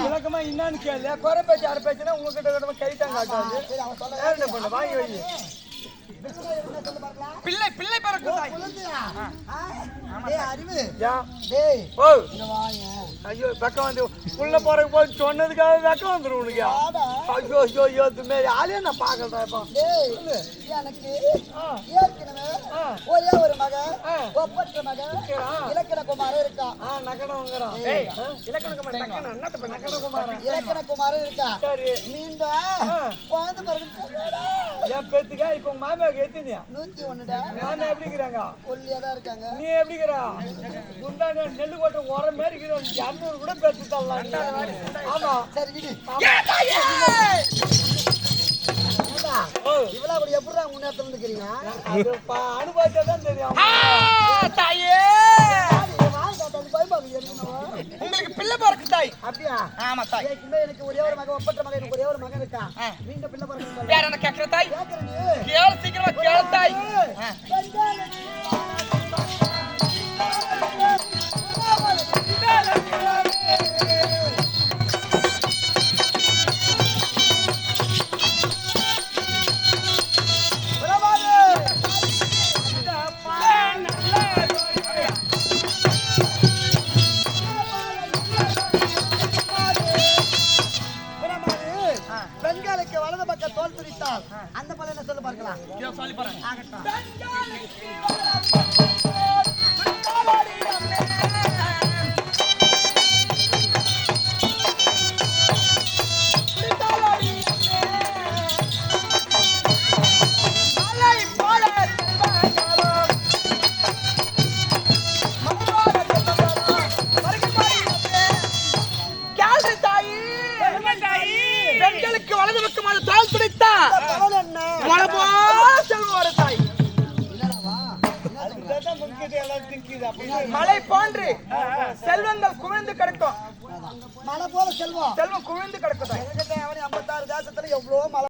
விளக்கமா என்னன்னு கேளு. குறை பேச்சு அரை பேச்சுனா உங்ககிட்ட கிட்ட கை தான் காட்டாது. சரி அவன் சொல்ல வேற என்ன பண்ண? வாங்கி வை. என்ன சொல்லு பார்க்கலாம் பிள்ளை பிள்ளை பிறக்கும் அறிவு ஓ. ஐயோ வெக்கம் வந்து உள்ள போறதுக்கு போய் சொன்னதுக்காக வெக்கம் வந்துடும் உனக்கு ஐயோ ஐயோ ஐயோ இது மாரி ஆளே நான் பார்க்கறேன் இப்போ எனக்கு ஏற்கனவே. ஒரே ஒரு மகன். ஒப்பற்ற மகன் குமாரன் இருக்கான் இலக்கண குமாரன் இருக்கான் சரி. நீண்ட. குழந்தை பிறகு. என் பேத்துக்கா இப்போ உங்க மாமியாவுக்கு எத்தினியா நூத்தி ஒண்ணுடா. மாமா எப்படிங்கிறாங்க? ஒல்லியா தான் இருக்காங்க. நீ எப்படிங்கிறா? குண்டான நெல்லு கோட்டை உரம் மாதிரி இருக்கிற இரநூறு கூட பேத்து தரலாம். ஆமா. சரி விடு. இவ்வளவு எப்படிடா முன்னேற்றம் பா- அனுபவிச்சா தான் தெரியும் தாய். அப்படியா? ஆமா தாய். எனக்கு ஒரே ஒரு மகன் ஒப்பற்ற மகன் எனக்கு ஒரே ஒரு மகன் இருக்கான் ஆ. நீண்ட பிள்ளை பிறகு வேற என்ன கேக்குற தாய்? கேக்குறேன் நீ. கேளு சீக்கிரமா கேளு தாய். பெண்களுக்கு வலது பக்கம் தோல் துரித்தால் அந்த என்ன சொல்ல பார்க்கலாம். சொல்லி பாருங்க. என்ன சொல்ற? இதுதான் முக்கியது எல்லாம் திங்கிது அப்படி மலை போன்று செல்வங்கள் குவிந்து கிடக்கும். மலை போல செல்வம். செல்வம் குவிந்து கிடக்கும் தாய் 56 தேசத்துல எவ்வளவு மலை